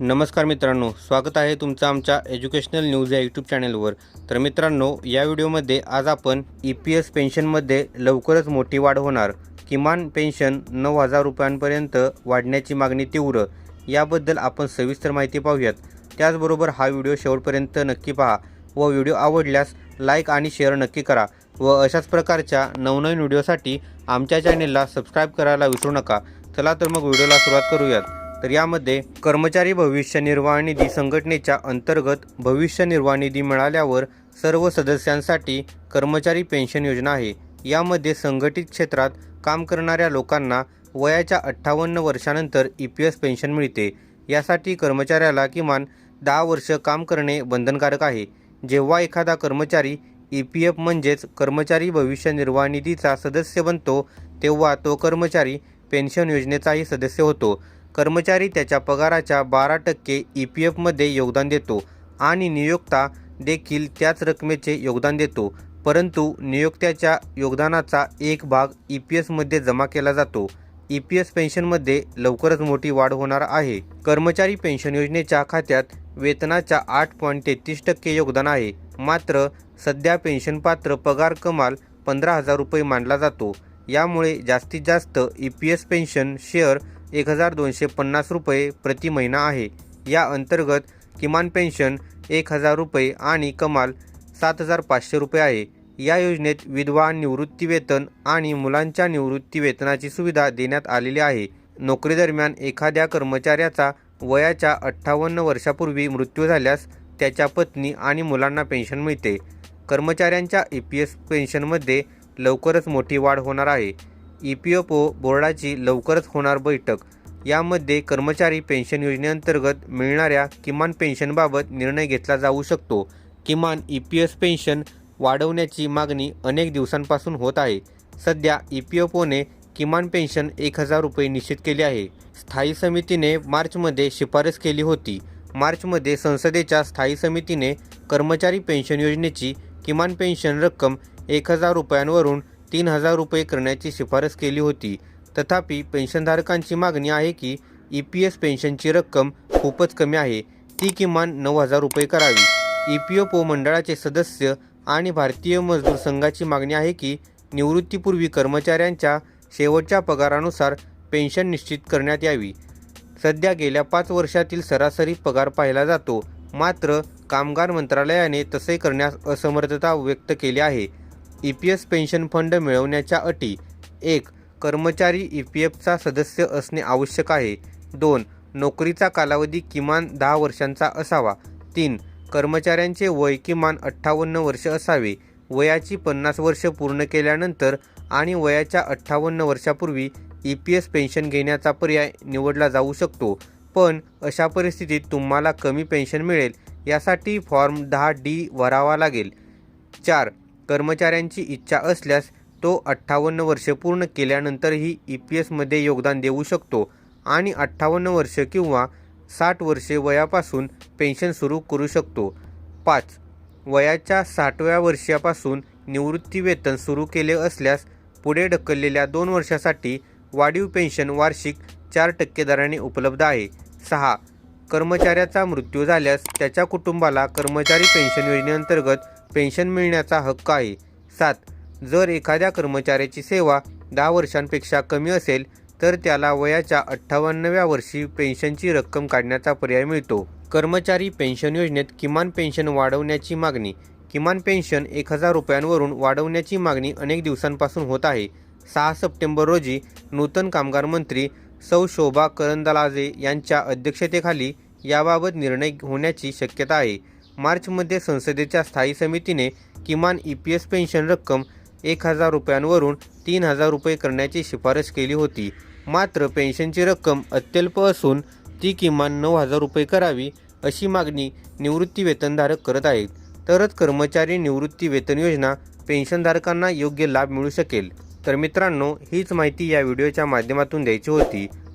नमस्कार मित्रांनो स्वागत आहे तुमचं आमच्या एज्युकेशनल न्यूज या यूट्यूब चॅनलवर. तर मित्रांनो या व्हिडिओमध्ये आज आपण ई पी एस पेन्शनमध्ये लवकरच मोठी वाढ होणार. किमान पेन्शन नऊ हजार रुपयांपर्यंत वाढण्याची मागणी तीव्र. याबद्दल आपण सविस्तर माहिती पाहूयात. त्याचबरोबर हा व्हिडिओ शेवटपर्यंत नक्की पहा व व्हिडिओ आवडल्यास लाईक आणि शेअर नक्की करा व अशाच प्रकारच्या नवनवीन व्हिडिओसाठी आमच्या चॅनेलला सबस्क्राईब करायला विसरू नका. चला तर मग व्हिडिओला सुरुवात करूयात. तर यामध्ये कर्मचारी भविष्य निर्वाह निधी संघटनेच्या अंतर्गत भविष्य निर्वाह निधी मिळाल्यावर सर्व सदस्यांसाठी कर्मचारी पेन्शन योजना आहे. यामध्ये संघटित क्षेत्रात काम करणाऱ्या लोकांना वयाच्या अठ्ठावन्न वर्षानंतर ई पी एस पेन्शन मिळते. यासाठी कर्मचाऱ्याला किमान दहा वर्ष काम करणे बंधनकारक आहे. जेव्हा एखादा कर्मचारी ई पी एफ म्हणजेच कर्मचारी भविष्य निर्वाह निधीचा सदस्य बनतो तेव्हा तो कर्मचारी पेन्शन योजनेचाही सदस्य होतो. कर्मचारी त्याच्या पगाराच्या बारा टक्के ई पी एफमध्ये योगदान देतो आणि नियोक्ता देखील त्याच रकमेचे योगदान देतो. परंतु नियोक्त्याच्या योगदानाचा एक भाग ई पी एसमध्ये जमा केला जातो. ई पी एस पेन्शनमध्ये लवकरच मोठी वाढ होणार आहे. कर्मचारी पेन्शन योजनेच्या खात्यात वेतनाच्या आठ पॉईंट तेहतीस टक्के योगदान आहे. मात्र सध्या पेन्शनपात्र पगार कमाल पंधरा हजार रुपये मानला जातो. यामुळे जास्तीत जास्त E P S pension share एक हजार दोनशे पन्नास रुपये प्रति महिना आहे. या अंतर्गत किमान पेन्शन एक हजार रुपये आणि कमाल सात हजार पाचशे रुपये आहे. या योजनेत विधवा निवृत्तीवेतन आणि मुलांच्या निवृत्तीवेतनाची सुविधा देण्यात आलेली आहे. नोकरीदरम्यान एखाद्या कर्मचाऱ्याचा वयाच्या अठ्ठावन्न वर्षापूर्वी मृत्यू झाल्यास त्याच्या पत्नी आणि मुलांना पेन्शन मिळते. कर्मचाऱ्यांच्या ई पी एस पेन्शनमध्ये लवकरच मोठी वाढ होणार आहे. ई पी एफ ओ बोर्डाची लवकरच होणार बैठक. यामध्ये कर्मचारी पेन्शन योजनेअंतर्गत मिळणाऱ्या किमान पेन्शनबाबत निर्णय घेतला जाऊ शकतो. किमान ई पी एस पेन्शन वाढवण्याची मागणी अनेक दिवसांपासून होत आहे. सध्या ई पी एफ ओने किमान पेन्शन एक हजार रुपये निश्चित केले आहे. स्थायी समितीने मार्चमध्ये शिफारस केली होती. मार्चमध्ये संसदेच्या स्थायी समितीने कर्मचारी पेन्शन योजनेची किमान पेन्शन रक्कम एक हजार रुपयांवरून तीन हजार रुपये करण्याची शिफारस केली होती. तथापि पेन्शनधारकांची मागणी आहे की ई पी एस पेन्शनची रक्कम खूपच कमी आहे. ती किमान नऊ हजार रुपये करावी. ई पी एफ ओ मंडळाचे सदस्य आणि भारतीय मजदूर संघाची मागणी आहे की निवृत्तीपूर्वी कर्मचाऱ्यांच्या शेवटच्या पगारानुसार पेन्शन निश्चित करण्यात यावी. सध्या गेल्या पाच वर्षातील सरासरी पगार पाहिला जातो. मात्र कामगार मंत्रालयाने तसे करण्यास असमर्थता व्यक्त केली आहे. E P S pension fund मिळवण्याच्या अटी. एक कर्मचारी ई पी एफचा सदस्य असणे आवश्यक आहे. दोन नोकरीचा कालावधी किमान दहा वर्षांचा असावा. तीन कर्मचाऱ्यांचे वय किमान अठ्ठावन्न वर्ष असावे. वयाची पन्नास वर्ष पूर्ण केल्यानंतर आणि वयाच्या अठ्ठावन्न वर्षापूर्वी ई पी एस पेन्शन घेण्याचा पर्याय निवडला जाऊ शकतो. पण अशा परिस्थितीत तुम्हाला कमी पेन्शन मिळेल. यासाठी फॉर्म दहा डी भरावा लागेल. चार कर्मचाऱ्यांची इच्छा असल्यास तो अठ्ठावन्न वर्षे पूर्ण केल्यानंतरही ई पी एसमध्ये योगदान देऊ शकतो आणि अठ्ठावन्न वर्ष किंवा साठ वर्षे वयापासून पेन्शन सुरू करू शकतो. पाच. वयाच्या साठव्या वर्षापासून निवृत्तीवेतन सुरू केले असल्यास पुढे ढकललेल्या दोन वर्षासाठी वाढीव पेन्शन वार्षिक चार टक्के दराने उपलब्ध आहे. सहा. कर्मचाऱ्याचा मृत्यू झाल्यास त्याच्या कुटुंबाला कर्मचारी पेन्शन योजनेअंतर्गत पेन्शन मिळण्याचा हक्क आहे. सात. जर एखाद्या कर्मचाऱ्याची सेवा दहा वर्षांपेक्षा कमी असेल तर त्याला वयाच्या अठ्ठावन्नव्या वर्षी पेन्शनची रक्कम काढण्याचा पर्याय मिळतो. कर्मचारी पेन्शन योजनेत किमान पेन्शन वाढवण्याची मागणी किमान पेन्शन एक हजार रुपयांवरून वाढवण्याची मागणी अनेक दिवसांपासून होत आहे. सहा सप्टेंबर रोजी नूतन कामगार मंत्री सौ शोभा करंदलाजे यांच्या अध्यक्षतेखाली याबाबत निर्णय होण्याची शक्यता आहे. मार्चमध्ये संसदेच्या स्थायी समितीने किमान ई पी एस पेन्शन रक्कम एक हजार रुपयांवरून तीन हजार रुपये करण्याची शिफारस केली होती. मात्र पेन्शनची रक्कम अत्यल्प असून ती किमान नऊ हजार रुपये करावी अशी मागणी निवृत्ती वेतनधारक करत आहेत. तरच कर्मचारी निवृत्ती वेतन योजना पेन्शनधारकांना योग्य लाभ मिळू शकेल. तर मित्रांनो हीच माहिती या व्हिडिओच्या माध्यमातून द्यायची होती.